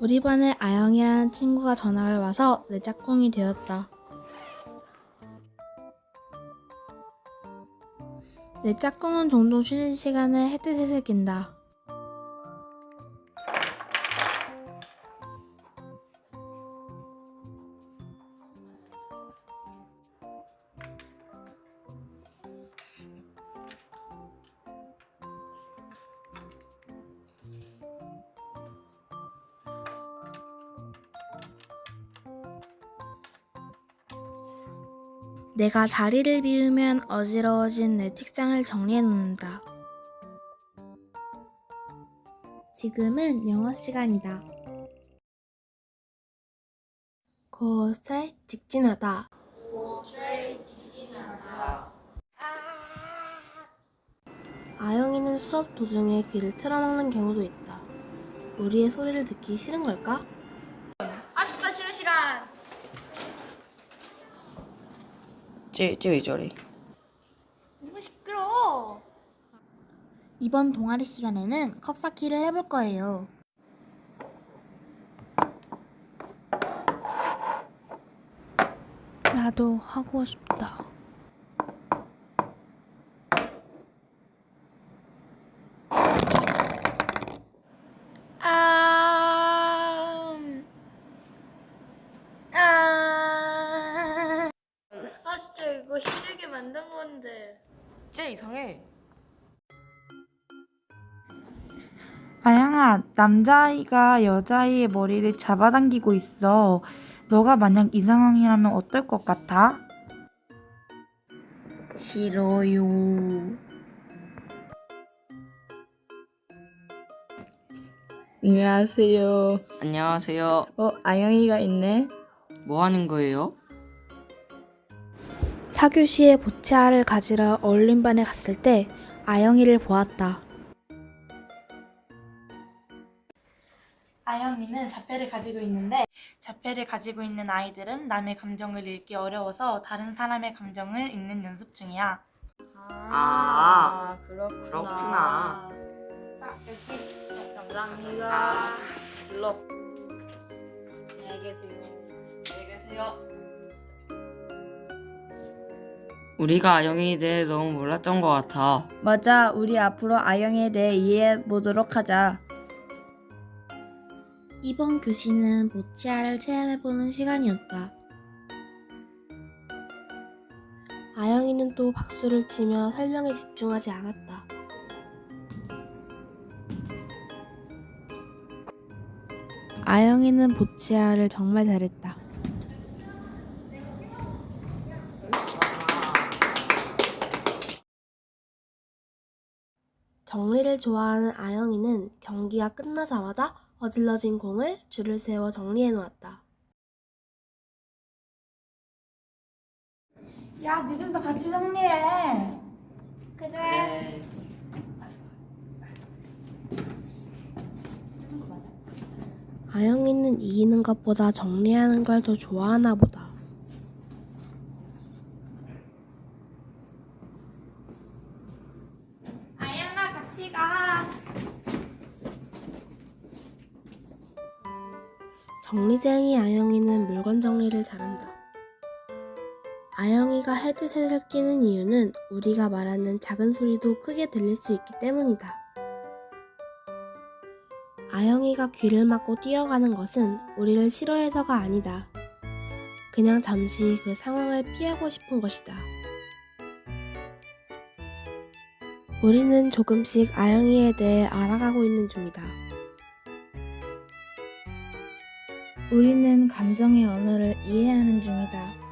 우리 반에 아영이라는 친구가 전학을 와서 내 짝꿍이 되었다. 내 짝꿍은 종종 쉬는 시간에 헤드셋을 낀다. 내가 자리를 비우면 어지러워진 내 책상을 정리해 놓는다. 지금은 영어 시간이다. 고스트레이 직진하다. 아영이는 수업 도중에 귀를 틀어막는 경우도 있다. 우리의 소리를 듣기 싫은 걸까? 아싸 싫어 싫어 쟤, 쟤왜 저래? 너무 시끄러워 이번 동아리 시간에는 컵 쌓기를 해볼 거예요. 나도 하고 싶다. 아, 아, 아 진짜 이거 힘들게 만든 건데 쟤 이상해. 아영아, 남자아이가 여자아이의 머리를 잡아당기고 있어. 너가 만약 이 상황이라면 어떨 것 같아? 싫어요. 안녕하세요. 안녕하세요. 어, 아영이가 있네. 뭐 하는 거예요? 사교시에 보채아를 가지러 어울림반에 갔을 때 아영이를 보았다. 아영이는 자폐를 가지고 있는데 자폐를 가지고 있는 아이들은 남의 감정을 읽기 어려워서 다른 사람의 감정을 읽는 연습 중이야. 아, 그렇구나. 그렇구나. 자 여기 감사합니다 들러. 안녕히 계세요 안녕히 계세요. 우리가 아영이에 대해 너무 몰랐던 것 같아. 맞아. 우리 앞으로 아영이에 대해 이해해 보도록 하자. 이번 교시는 보치아를 체험해보는 시간이었다. 아영이는 또 박수를 치며 설명에 집중하지 않았다. 아영이는 보치아를 정말 잘했다. 정리를 좋아하는 아영이는 경기가 끝나자마자 어질러진 공을 줄을 세워 정리해 놓았다. 야, 니들도 같이 정리해. 그래 아영이는 이기는 것보다 정리하는 걸 더 좋아하나 보다. 아영아 같이 가 정리쟁이 아영이는 물건 정리를 잘한다. 아영이가 헤드셋을 끼는 이유는 우리가 말하는 작은 소리도 크게 들릴 수 있기 때문이다. 아영이가 귀를 막고 뛰어가는 것은 우리를 싫어해서가 아니다. 그냥 잠시 그 상황을 피하고 싶은 것이다. 우리는 조금씩 아영이에 대해 알아가고 있는 중이다. 우리는 감정의 언어를 이해하는 중이다.